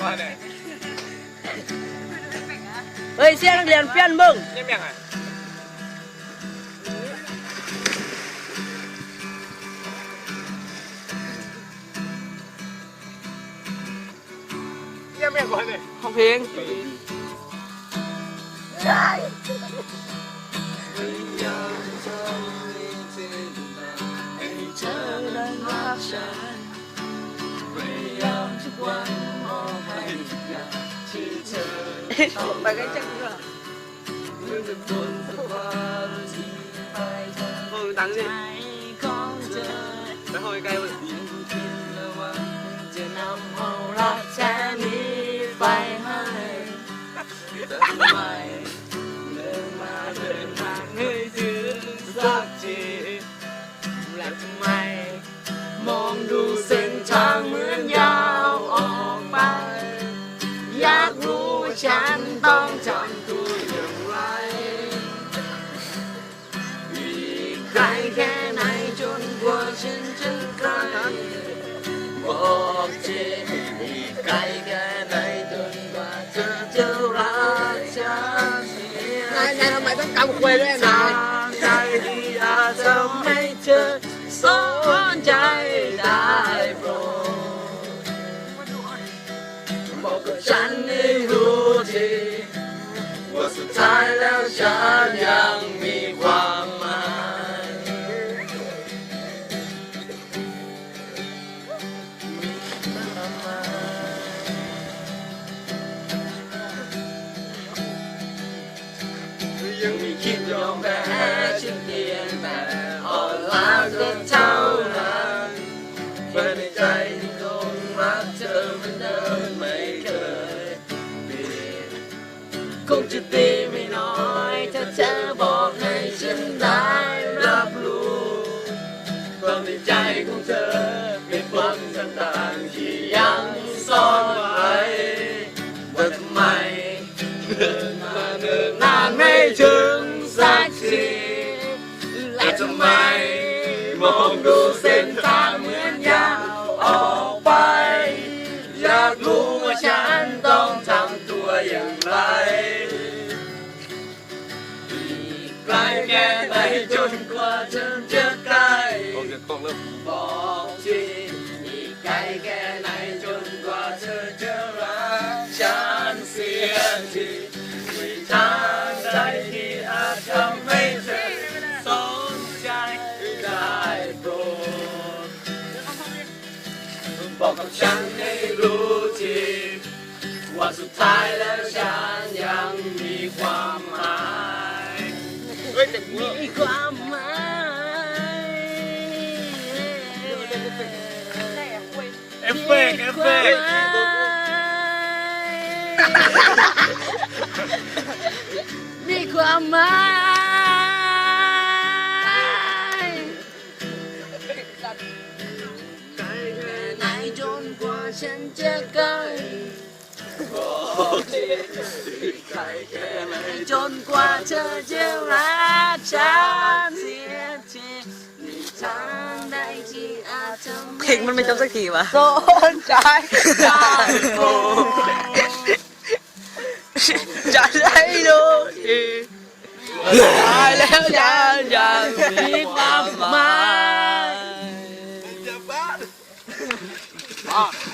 ก่อนเลยเฮ้ยเสียนักเรียนเปลี่ยนเบิ่งนี่เมียงอะนี่เมียงก่อนเลยห้องเพลงไปกันจังเลยเออดังสิไปห้องใกล้ๆเว้ยจะนำเอารักแท้นี้ ไปให้ทำไมเดินมาเดินทางให้ถึงสักทีและทำไมมองดู อีกไกลแค่ไหนจนกว่าเธอจะรักฉันเสียนายนาย คงรักเธอเหมือนเดิมไม่เคยเปลี่ยนคงจะดีไม่น้อยถ้าเธอบอกให้ฉันได้รับรู้ความในใจของเธอเป็นฝันต่างๆที่ยังซ่อนไว้แต่ทำไมเดินมาเดินนานไม่ถึงสักทีและทำไมมองดูส้ ฉันต้องทำตัวอย่างไร อีกไกลแค่ไหนจนกว่าฉันจะใกล้ โอเคกล้องเริ่มบอกทีอีกไกลแค่ไหนจนกว่าเธอจะรักฉันเสียทีไม่ทางใดที่อาจทำให้เธอสนใจได้โปรดบอกกับฉันให้รู้ที ว่าสุดท้ายแล้วฉันยังมีความหมายเฮ้ยเจ็บมือมีความหมายเอฟเฟกต์เอฟเฟกต์มีความหมายไกลแค่ไหนจนกว่าฉันจะใกล้ บอกทีไกลแค่ไหนจนกว่าเธอจะรักฉันเสียทีมีทางใดที่อาจทำเพลงมันไม่จบสักทีวะสนใจได้โปรดจะได้ดูตายแล้วยังยังมีความหมายเว้ยดู